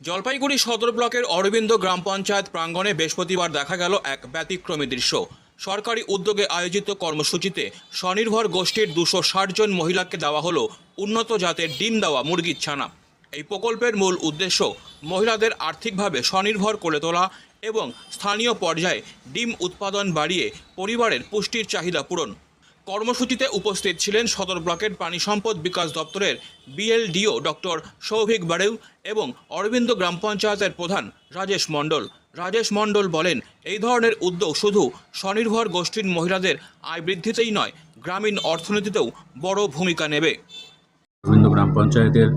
জলপাইগুড়ি সদর ব্লকের অরবিন্দ গ্রাম পঞ্চায়েত প্রাঙ্গণে বৃহস্পতিবার দেখা গেল এক ব্যতিক্রমী দৃশ্য। সরকারি উদ্যোগে আয়োজিত কর্মসূচিতে স্বনির্ভর গোষ্ঠীর দুশো জন মহিলাকে দেওয়া হলো উন্নত জাতের ডিম দেওয়া মুরগির ছানা। এই প্রকল্পের মূল উদ্দেশ্য মহিলাদের আর্থিকভাবে স্বনির্ভর করে তোলা এবং স্থানীয় পর্যায়ে ডিম উৎপাদন বাড়িয়ে পরিবারের পুষ্টির চাহিদা পূরণ। কর্মসূচিতে উপস্থিত ছিলেন সদর ব্লকের পানি সম্পদ বিকাশ দপ্তরের বিএলডিও ডক্টর সৌভিক বাড়েউ এবং অরবিন্দ গ্রাম পঞ্চায়েতের প্রধান রাজেশ মণ্ডল। রাজেশ মণ্ডল বলেন, এই ধরনের উদ্যোগ শুধু স্বনির্ভর গোষ্ঠীর মহিলাদের আয় বৃদ্ধিতেই নয়, গ্রামীণ অর্থনীতিতেও বড় ভূমিকা নেবে। রবীন্দ্র গ্রাম পঞ্চায়েতের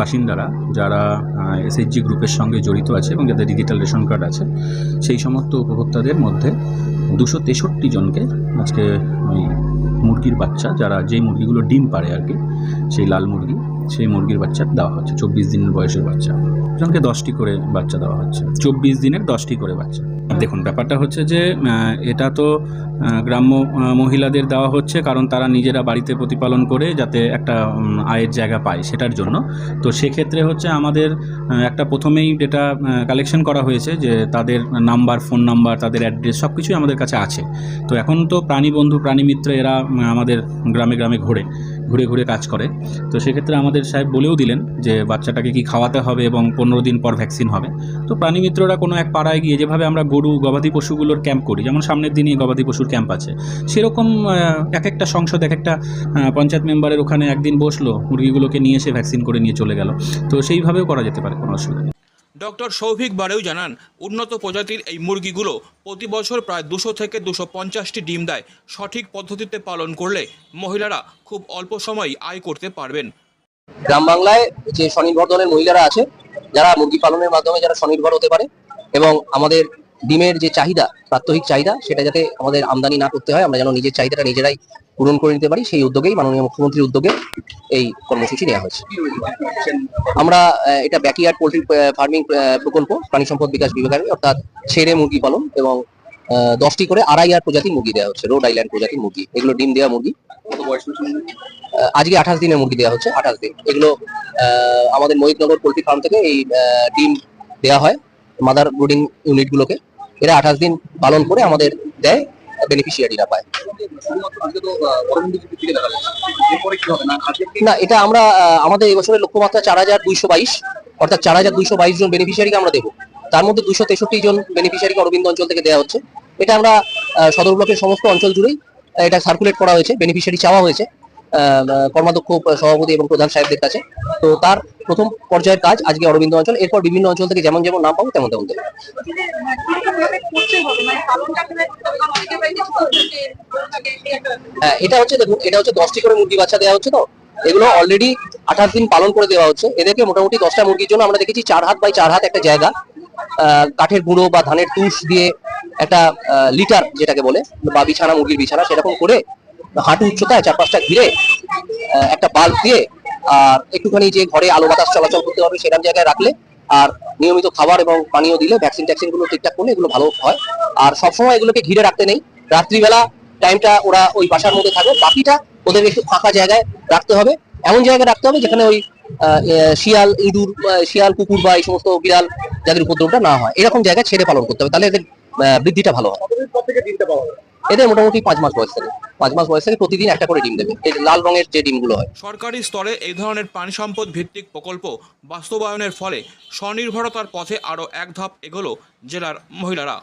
বাসিন্দারা যারা এসএইচজি গ্রুপের সঙ্গে জড়িত আছে এবং যাদের ডিজিটাল রেশন কার্ড আছে, সেই সমস্ত উপভোক্তাদের মধ্যে দুশো তেষট্টি জনকে আজকে মুরগির বাচ্চা যারা যেই মুরগিগুলো ডিম পারে আর কি সেই লাল মুরগি। সেই মুরগির বাচ্চা দেওয়া হচ্ছে, চব্বিশ দিনের বয়সের বাচ্চা। জনকে দশটি করে বাচ্চা দেওয়া হচ্ছে, চব্বিশ দিনের দশটি করে বাচ্চা। দেখুন, ব্যাপারটা হচ্ছে যে এটা তো গ্রাম্য মহিলাদের দেওয়া হচ্ছে, কারণ তারা নিজেরা বাড়িতে প্রতিপালন করে যাতে একটা আয়ের জায়গা পায় সেটার জন্য। তো সেক্ষেত্রে হচ্ছে আমাদের একটা প্রথমেই ডেটা কালেকশন করা হয়েছে যে, তাদের নাম্বার ফোন নাম্বার তাদের অ্যাড্রেস সব কিছুই আমাদের কাছে আছে। তো এখন তো প্রাণী বন্ধু, প্রাণী মিত্র এরা আমাদের গ্রামে গ্রামে ঘোরে। ঘুরে ঘুরে কাজ করে। তো সেক্ষেত্রে আমাদের সাহেব বলেও দিলেন যে বাচ্চাটাকে কি খাওয়াতে হবে এবং পনেরো দিন পর ভ্যাকসিন হবে। তো প্রাণী মিত্ররা কোনো এক পাড়ায় গিয়ে যেভাবে আমরা গরু, গবাদি পশুগুলোর ক্যাম্প করি, যেমন সামনের দিনই গবাদি পশুর ক্যাম্প আছে, সেরকম এক একটা সংসদ, এক একটা পঞ্চায়েত মেম্বারের ওখানে একদিন বসল, মুরগিগুলোকে নিয়ে এসে ভ্যাকসিন করে নিয়ে চলে গেল। তো সেইভাবেও করা যেতে পারে, কোনো অসুবিধা নেই। ডক্টর সৌভিক বারেও জানান, উন্নত প্রজাতির এই মুরগিগুলো প্রতি বছর প্রায় দুশো থেকে দুশো পঞ্চাশটি ডিম দেয়। সঠিক পদ্ধতিতে পালন করলে মহিলারা খুব অল্প সময়ই আয় করতে পারবেন। গ্রাম বাংলায় যে স্বনির্ভর দলের মহিলারা আছে, যারা মুরগি পালনের মাধ্যমে যারা স্বনির্ভর হতে পারে এবং আমাদের ডিমের যে চাহিদা প্রাত্যহিক চাহিদা সেটা যাতে আমাদের আমদানি না করতে হয় আমরা যেন নিজের চাহিদাটা নিজেরাই পূরণ করে নিতে পারি সেই উদ্যোগেই মাননীয় মুখ্যমন্ত্রীর উদ্যোগে এই কর্মসূচি নেওয়া হয়েছে। আমরা এটা ব্যাকইয়ার্ড পোল্ট্রি ফার্মিং প্রকল্প প্রাণী সম্পদ বিকাশ বিভাগের অর্থাৎ ছেড়ে মুরগি পালন এবং দশটি করে আড়াই আর প্রজাতির মুরগি দেওয়া হচ্ছে রোড আইল্যান্ড প্রজাতির মুরগি এগুলো ডিম দেওয়া মুরগি। আজকে আঠাশ দিনের মুরগি দেওয়া হচ্ছে আঠাশ দিন। এগুলো আমাদের মহিতনগর পোল্ট্রি ফার্ম থেকে এই ডিম দেওয়া হয় মাদার ব্রুডিং ইউনিট গুলোকে। এরা আঠাশ দিন পালন করে আমাদের দেয় বেনিফিশিয়ারিরা পায়। না, এটা আমরা আমাদের এবছরের লক্ষ্যমাত্রা চার হাজার দুইশো বাইশ, অর্থাৎ চার হাজার দুইশো বাইশ জন বেনিফিশিয়ারিকে আমরা দেবো। তার মধ্যে দুশো তেষট্টি জন বেনিফিশিয়ারিকে অরবিন্দ অঞ্চল থেকে দেওয়া হচ্ছে। এটা আমরা সদর ব্লকের সমস্ত অঞ্চল জুড়েই এটা সার্কুলেট করা হয়েছে বেনিফিশিয়ারি চাওয়া হয়েছে কর্মাধ্যক্ষ, সভাপতি এবং প্রধান সাহেবদের কাছে। তো তার প্রথম পর্যায়ের কাজ আজকে অরবিন্দ অঞ্চল। এরপর বিভিন্ন অঞ্চল থেকে যেমন যেমন নাম পাবো, তেমন তেমন হ্যাঁ এটা হচ্ছে দেখুন, এটা হচ্ছে দশটি করে মুরগি বাচ্চা দেওয়া হচ্ছে তো। এগুলো অলরেডি আঠাশ দিন পালন করে দেওয়া হচ্ছে। এদেরকে মোটামুটি দশটা মুরগির জন্য আমরা দেখেছি চার হাত বাই চার হাত একটা জায়গা। কাঠের গুঁড়ো বা ধানের তুষ দিয়ে একটা লিটার যেটাকে বলে, বা বিছানা, মুরগির বিছানা, সেরকম করে হাঁটু উচ্চতায় চার পাঁচটা ঘিরে একটা বাল্ব দিয়ে আর একটুখানি যে ঘরে আলো বাতাস চলাচল করতে হবে সেরকম জায়গায় রাখলে আর নিয়মিত খাবার এবং পানীয় দিলে ভ্যাকসিন ট্যাকসিনগুলো ঠিকঠাক করলে এগুলো ভালো হয়। আর সবসময় এগুলোকে ঘিরে রাখতে নেই। রাত্রিবেলা টাইমটা ওরা ওই বাসার মধ্যে থাকবে বাকিটা ওদের একটু ফাঁকা জায়গায় রাখতে হবে। এমন জায়গায় রাখতে হবে যেখানে ওই শিয়াল, ইঁদুর শিয়াল, কুকুর বা এই সমস্ত বিড়াল যাদের উপদ্রবটা না হয়। এরকম জায়গায় ছেড়ে পালন করতে হবে। তাহলে এদের বৃদ্ধিটা ভালো হয় এদের মোটামুটি পাঁচ মাস বয়স থেকে। পাঁচ মাস বয়স থেকে প্রতিদিন একটা করে ডিম দেবে। এই লাল রঙের যে ডিমগুলো হয়। সরকারি স্তরে এই ধরনের প্রাণী সম্পদ ভিত্তিক প্রকল্প বাস্তবায়নের ফলে স্বনির্ভরতার পথে আরও এক ধাপ এগোলো জেলার মহিলারা।